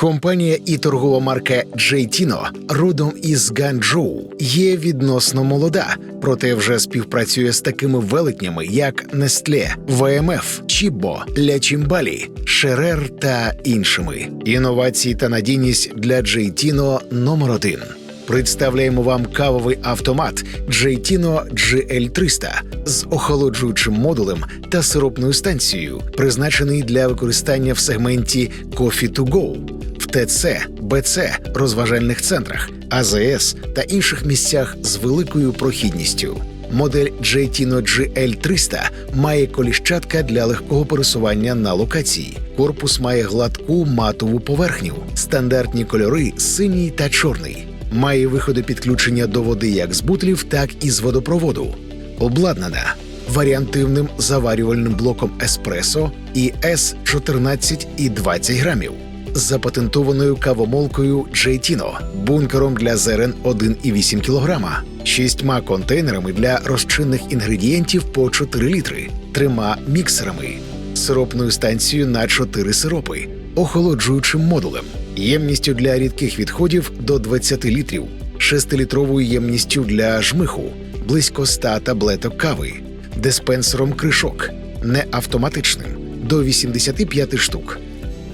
Компанія і торгова марка Джейтіно родом із Ганчжоу є відносно молода, проте вже співпрацює з такими велетнями, як Нестле, ВМФ, Чібо, Ля Чімбалі, Шерер та іншими. Інновації та надійність для Джейтіно номер один. Представляємо вам кавовий автомат Джейтіно GL300 з охолоджуючим модулем та сиропною станцією, призначений для використання в сегменті Coffee to Go, ТЦ, БЦ, розважальних центрах, АЗС та інших місцях з великою прохідністю. Модель Jettino GL300 має коліщатка для легкого пересування на локації. Корпус має гладку матову поверхню, стандартні кольори синій та чорний. Має виходи підключення до води як з бутлів, так і з водопроводу. Обладнана варіантивним заварювальним блоком еспресо і С14 і 20 грамів, запатентованою кавомолкою Джейтіно, бункером для зерен 1,8 кг, шістьма контейнерами для розчинних інгредієнтів по 4 літри, трьома міксерами, сиропною станцією на 4 сиропи, охолоджуючим модулем, ємністю для рідких відходів до 20 літрів, 6-літровою ємністю для жмиху, близько 100 таблеток кави, диспенсером кришок, не автоматичним до 85 штук,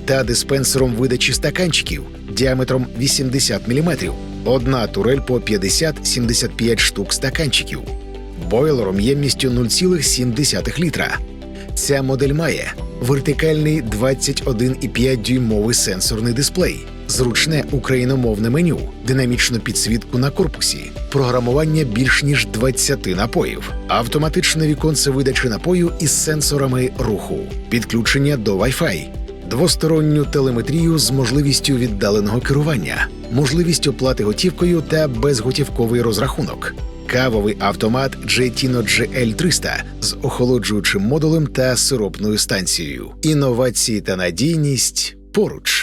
та диспенсером видачі стаканчиків діаметром 80 мм, одна турель по 50-75 штук стаканчиків, бойлером ємністю 0,7 літра. Ця модель має вертикальний 21,5 дюймовий сенсорний дисплей, зручне україномовне меню, динамічну підсвітку на корпусі, програмування більш ніж 20 напоїв, автоматичне віконце видачі напою із сенсорами руху, підключення до Wi-Fi, двосторонню телеметрію з можливістю віддаленого керування, можливість оплати готівкою та безготівковий розрахунок. Кавовий автомат Jetino GL300 з охолоджуючим модулем та сиропною станцією. Інновації та надійність поруч.